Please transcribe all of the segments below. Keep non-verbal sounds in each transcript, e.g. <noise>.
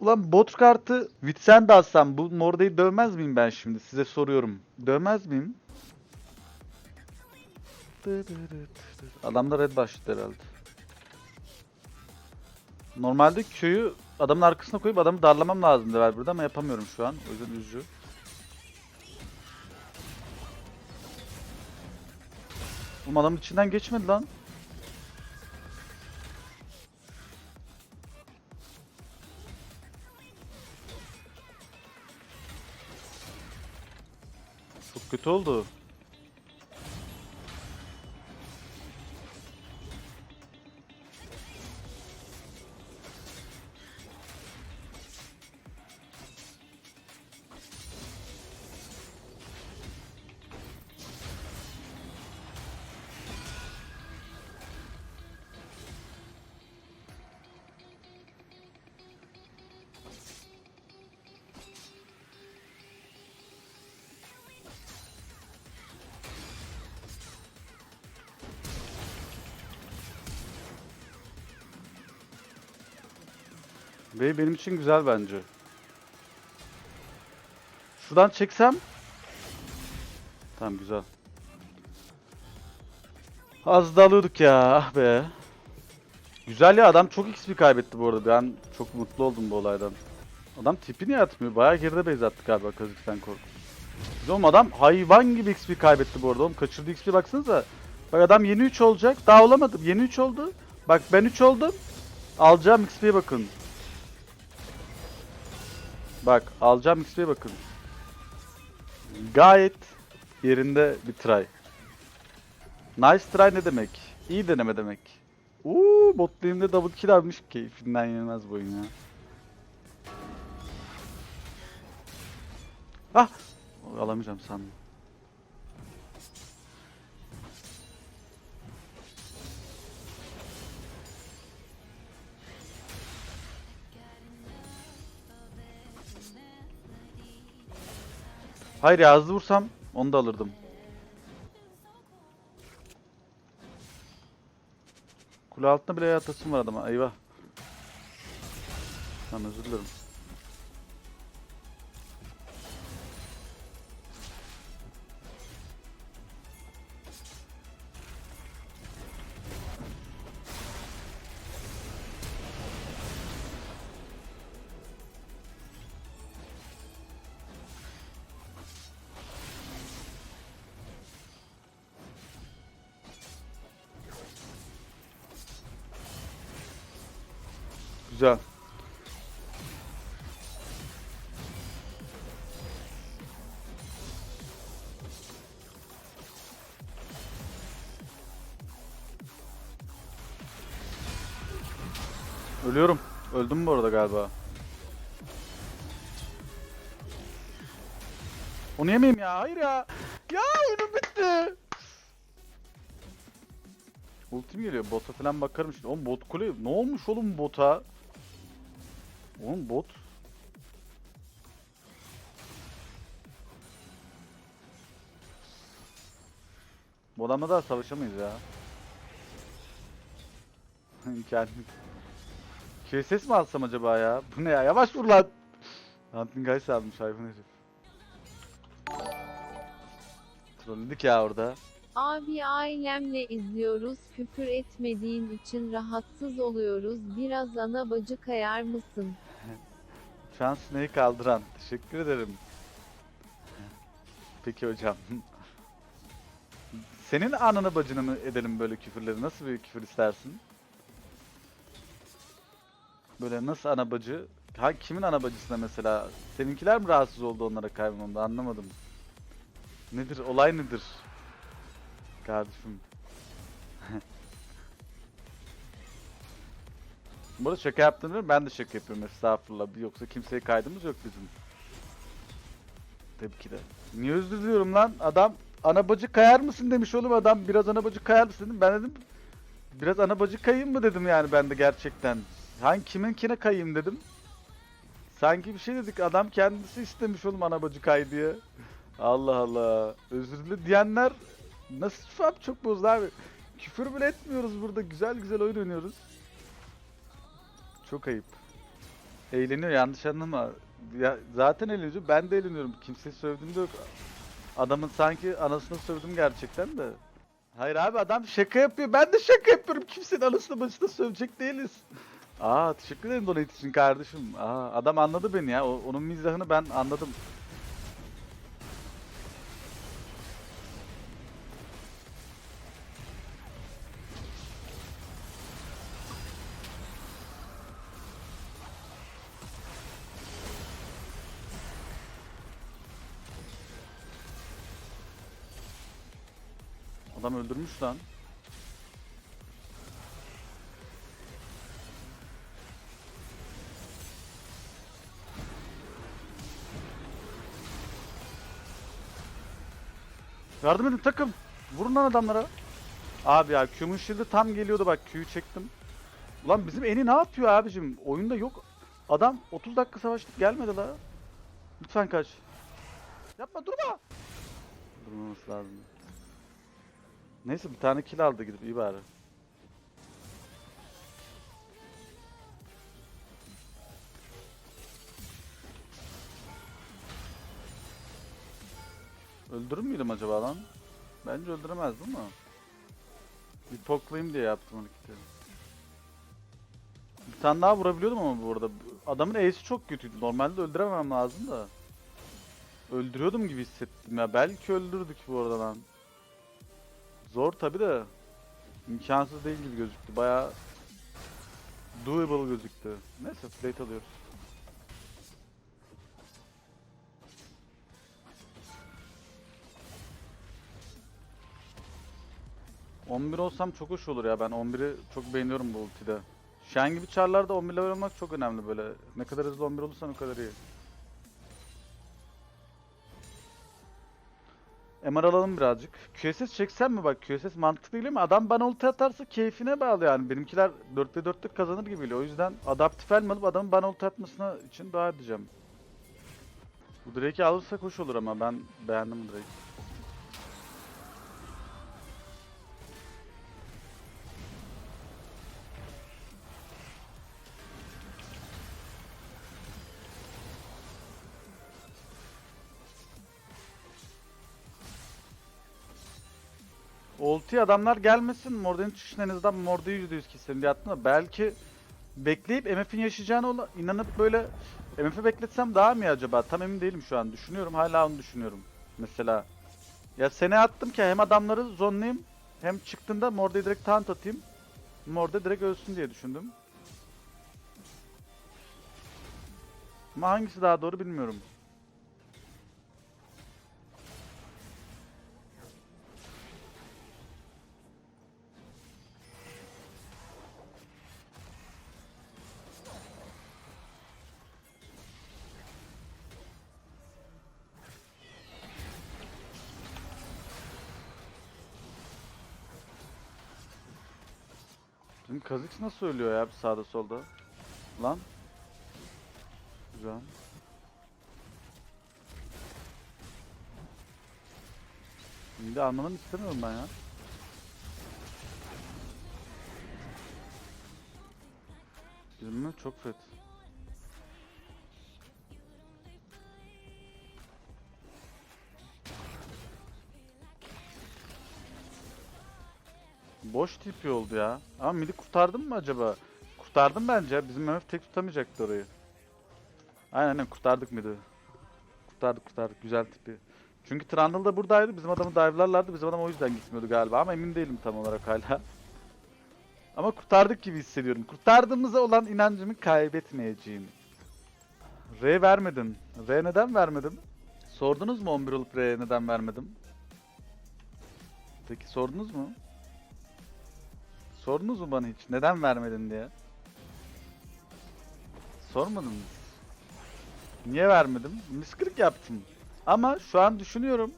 Ulan bot kartı Vitsen de alsam bu Morda'yı dövmez miyim ben şimdi? Size soruyorum. Dövmez miyim? Adamda red başladı herhalde. Normalde köyü adamın arkasına koyup adamı darlamam lazımdı ver burada ama yapamıyorum şu an. O yüzden üzücü. Oğlum adamın içinden geçmedi lan. Kötü oldu. Ve benim için güzel bence. Şuradan çeksem. Tamam güzel. Az da alıyorduk ya ah be. Güzel ya adam çok XP kaybetti bu arada. Ben çok mutlu oldum bu olaydan. Adam tipi niye atmıyor? Bayağı geride base attı galiba Kazakistan korku. Oğlum adam hayvan gibi XP kaybetti bu arada. Oğlum kaçırdığı XP baksanıza. Bak adam yeni 3 olacak. Daha olamadım. Yeni 3 oldu. Bak ben 3 oldum. Alacağım XP'ye bakın. Bak alacağım XP'ye bakın. Gayet yerinde bir try. Nice try ne demek? İyi deneme demek. Uuu bot lane'de double kill almış. Keyfinden yenilmez bu oyun ya. Ah! Alamayacağım sandım. Hayır ya vursam onu da alırdım. Kule altında bile yatasım var adama. Eyvah. Tamam özür dilerim. Güzel. Ölüyorum. Öldüm bu arada galiba. Onu yemeyeyim ya. Hayır ya. Ya oyunum bitti. Ultim geliyor. Bota falan bakarım şimdi. Oğlum bot kule. Ne olmuş oğlum bota? Oğlum bot. Bu adamla daha savaşamayız ya. <laughs> Kendim. QSS mi alsam acaba ya? Bu ne ya? Yavaş vur lan. Hunting Guys almış hayvan herif. Trolledik ya orada. Abi ailemle izliyoruz. Küfür etmediğin için rahatsız oluyoruz. Biraz ana bacı kayar mısın? Şu an Snake'i kaldıran. Teşekkür ederim. Peki hocam. Senin ananı bacını mı edelim böyle küfürleri? Nasıl bir küfür istersin? Böyle nasıl ana bacı? Ha, kimin ana bacısına mesela? Seninkiler mi rahatsız oldu onlara kaybolmamda? Anlamadım. Nedir? Olay nedir? Kardeşim. Bu arada şaka yaptığını biliyorum. Ben de şaka yapıyorum estağfurullah. Yoksa kimseye kaydımız yok bizim. Tabii ki de. Niye özür diliyorum lan? Adam ana bacı kayar mısın demiş oğlum adam. Biraz ana bacı kayar mısın. Ben dedim biraz ana bacı kayayım mı dedim yani ben de gerçekten. Hangi kiminkine kayayım dedim. Sanki bir şey dedik. Adam kendisi istemiş oğlum ana bacı kay diye. Allah Allah. Özür dile diyenler nasıl an çok bozdu abi. Küfür bile etmiyoruz burada. Güzel güzel oyun oynuyoruz. Çok ayıp. Eğleniyor yanlış anlama. Ya, zaten eğleniyor. Ben de eğleniyorum. Kimseyi sövdüğüm de yok. Adamın sanki anasını sövdüm gerçekten de. Hayır abi adam şaka yapıyor. Ben de şaka yapıyorum. Kimsenin anasını başına sövecek değiliz. Aa teşekkür ederim donate için kardeşim. Aa adam anladı beni ya. O- onun mizahını ben anladım. Öldürmüş lan. Yardım edin takım. Vurun lan adamlara. Abi ya Q'mun shield'ı tam geliyordu bak Q'yu çektim. Ulan bizim Eni ne yapıyor abicim? Oyunda yok. Adam 30 dakika savaştık gelmedi la. Lütfen kaç. Yapma durma. Durmaması lazım. Neyse bir tane kill aldı gidip iyi bari. Öldürür müydüm acaba lan? Bence öldüremezdim ama. Bir poklayayım diye yaptım hareketi. Bir tane daha vurabiliyordum ama bu arada. Adamın ace'i çok kötüydü. Normalde öldüremem lazım da. Öldürüyordum gibi hissettim ya. Belki öldürdük bu arada lan. Zor tabi de. imkansız değil gibi gözüktü. Bayağı doable gözüktü. Neyse plate alıyoruz. ...11 olsam çok hoş olur ya ben 11'i çok beğeniyorum bu ultide. Shen gibi çarlarda 11 level olmak çok önemli böyle. Ne kadar hızlı 11 olursan o kadar iyi. MR alalım birazcık. QSS çeksem mi bak QSS mantıklı değil mi? Adam bana ulti atarsa keyfine bağlı yani. Benimkiler 4'te 4'lük kazanır gibi geliyor. O yüzden adaptif elm alıp adamın bana ulti atmasına için dua edeceğim. Bu Drake'i alırsak hoş olur ama ben beğendim Drake'i. Ulti adamlar gelmesin. Morden'in çıkışını en azından Morde'yi %100 keselim diye attım da belki bekleyip MF'in yaşayacağına inanıp böyle MF'i bekletsem daha mı acaba? Tam emin değilim şu an. Düşünüyorum. Hala onu düşünüyorum. Mesela. Ya sene attım ki hem adamları zonlayayım hem çıktığında Morde'ye direkt taunt atayım. Morde direkt ölsün diye düşündüm. Ama hangisi daha doğru bilmiyorum. Bizim Kha'Zix nasıl ölüyor ya sağda solda? Lan. Güzel. Şimdi anlamanı istemiyorum ben ya. Bizim çok fet. Boş tipi oldu ya. Ama midi kurtardım mı acaba? Kurtardım bence. Bizim MF tek tutamayacaktı orayı. Aynen aynen kurtardık midi. Kurtardık kurtardık. Güzel tipi. Çünkü Trundle da buradaydı. Bizim adamı dive'larlardı. Bizim adam o yüzden gitmiyordu galiba. Ama emin değilim tam olarak hala. <laughs> Ama kurtardık gibi hissediyorum. Kurtardığımıza olan inancımı kaybetmeyeceğim. R vermedin. R neden vermedim? Sordunuz mu 11 olup R'ye neden vermedim? Peki sordunuz mu? Sordunuz mu bana hiç? Neden vermedin diye? Sormadınız. Niye vermedim? Miskırık yaptım. Ama şu an düşünüyorum.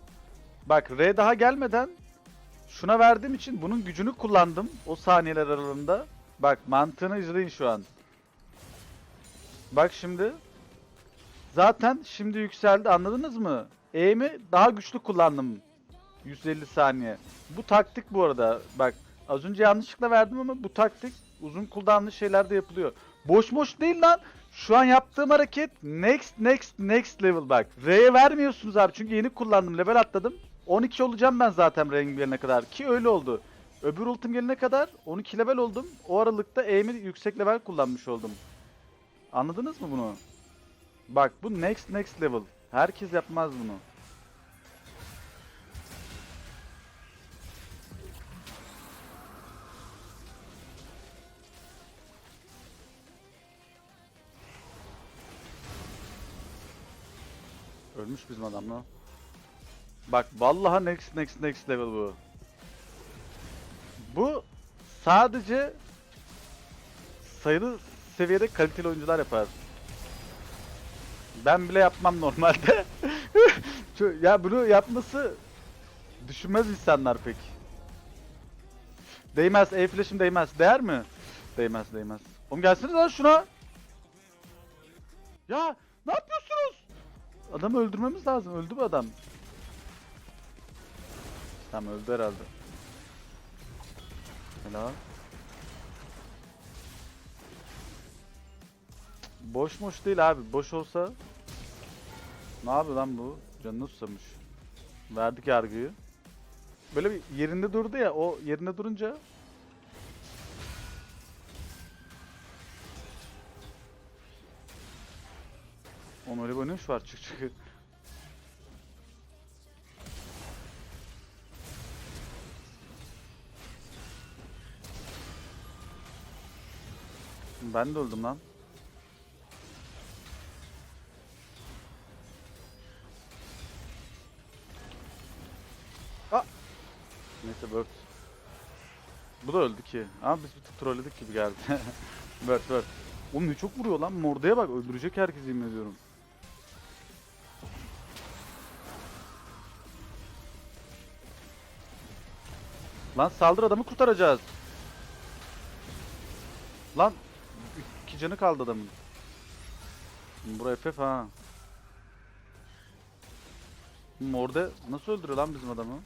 Bak R daha gelmeden şuna verdiğim için bunun gücünü kullandım o saniyeler aralığında. Bak mantığını izleyin şu an. Bak şimdi. Zaten şimdi yükseldi anladınız mı? E'mi daha güçlü kullandım. 150 saniye. Bu taktik bu arada. Bak az önce yanlışlıkla verdim ama bu taktik uzun cooldown'lı şeylerde yapılıyor. Boş boş değil lan. Şu an yaptığım hareket next next next level bak. R'ye vermiyorsunuz abi çünkü yeni kullandım level atladım. 12 olacağım ben zaten renk gelene kadar ki öyle oldu. Öbür ultim gelene kadar 12 level oldum. O aralıkta E'mi yüksek level kullanmış oldum. Anladınız mı bunu? Bak bu next next level. Herkes yapmaz bunu. Ölmüş bizim adam. Bak vallahi next next next level bu. Bu sadece sayılı seviyede kaliteli oyuncular yapar. Ben bile yapmam normalde. <laughs> Ya bunu yapması düşünmez insanlar pek. Değmez, E flash'im değmez. Değer mi? Değmez, değmez. Oğlum gelseniz lan şuna. Ya ne yapıyorsunuz? Adamı öldürmemiz lazım. Öldü bu adam. Tamam öldü herhalde. Helal. Boş boş değil abi. Boş olsa ne yapıyor lan bu? Canını susamış. Verdik yargıyı. Böyle bir yerinde durdu ya. O yerinde durunca Onun öyle bir oynayış var çık çık. Ben de öldüm lan. Aa! Neyse Bird. Bu da öldü ki. Ama biz bir tık trolledik gibi geldi. <laughs> Bird Bird. Oğlum ne çok vuruyor lan. Mordaya bak öldürecek herkesi yemin ediyorum. Lan saldır adamı kurtaracağız. Lan iki canı kaldı adamın. Bura FF ha. Morde nasıl öldürüyor lan bizim adamı?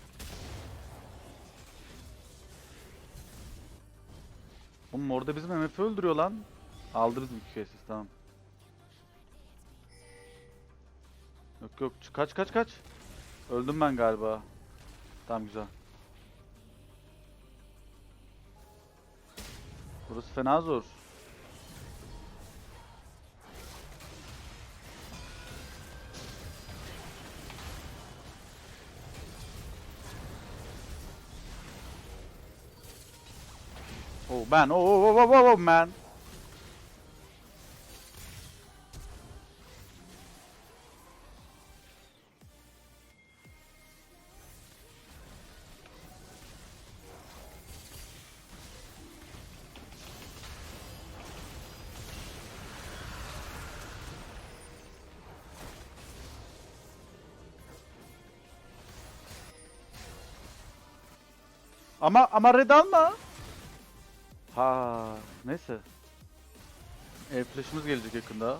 Oğlum Morde bizim MF öldürüyor lan. Aldı bizim QSS tamam. Yok yok kaç kaç kaç. Öldüm ben galiba. Tamam güzel. Burası fena zor. Oh man, oh oh oh oh oh man. Ama ama red alma. Ha, neyse. E flash'ımız gelecek yakında.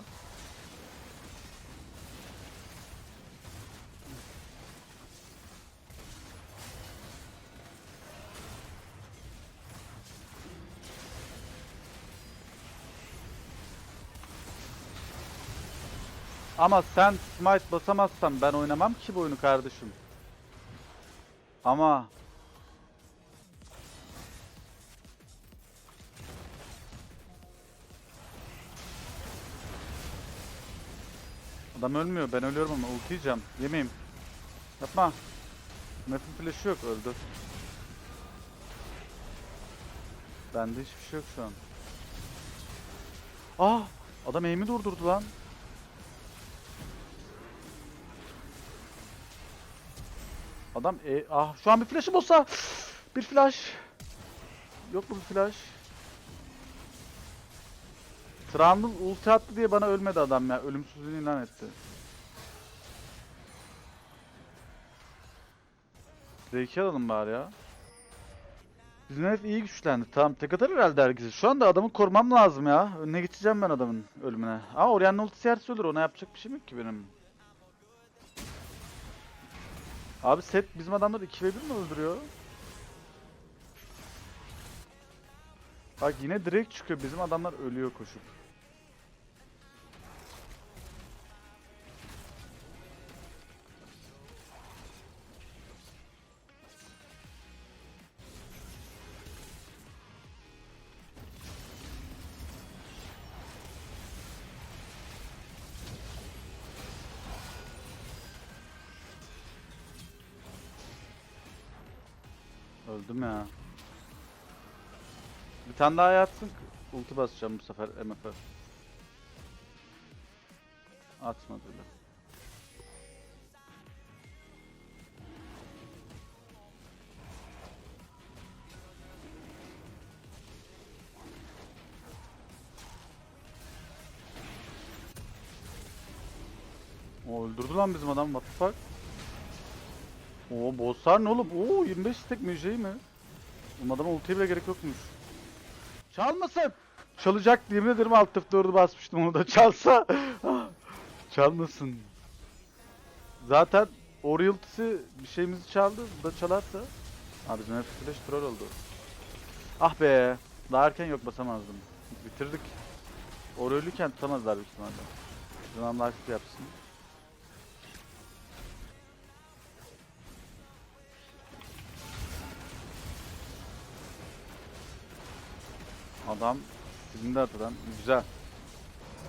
Ama sen smite basamazsan ben oynamam ki bu oyunu kardeşim. Ama Adam ölmüyor. Ben ölüyorum ama ulti yiyeceğim. Yemeyeyim. Yapma. Map'in flash'ı yok. Öldü. Bende hiçbir şey yok şu an. Ah! Adam aim'i durdurdu lan. Adam e ah şu an bir flash'ım olsa bir flash. Yok mu bir flash? Trundle ulti attı diye bana ölmedi adam ya. Ölümsüzlüğünü ilan etti. Drake'i alalım bari ya. Bizim herif iyi güçlendi. Tamam tek atar herhalde herkese. Şu anda adamı korumam lazım ya. Önüne geçeceğim ben adamın ölümüne. Ama Orianna ultisi yerse ölür. Ona yapacak bir şey yok ki benim. Abi set bizim adamları 2 ve 1 mi öldürüyor? Bak yine direkt çıkıyor. Bizim adamlar ölüyor koşup. Öldüm ya. Bir tane daha yatsın. Ulti basacağım bu sefer MF'e. Atmadı bile. Öldürdü lan bizim adam what the fuck? Oo bosslar ne oğlum? Oo 25 stack müjdeyi mi? Oğlum adama ultiye bile gerek yokmuş. Çalmasın! Çalacak yemin ederim alt F4'ü basmıştım onu da çalsa. <laughs> Çalmasın. Zaten Orielt'si bir şeyimizi çaldı. Bu da çalarsa. Abi bizim hep flash troll oldu. Ah be. Daha erken yok basamazdım. Bitirdik. Oriel'lüken tutamazlar büyük ihtimalle. Life yapsın. Adam silindi haritadan. Güzel.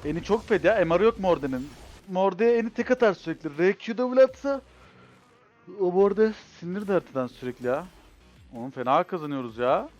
Eni çok fed ya. MR yok Morde'nin. Morde'ye eni tek atar sürekli. RQ'da double atsa o Morde silinirdi haritadan sürekli ya. Oğlum fena kazanıyoruz ya.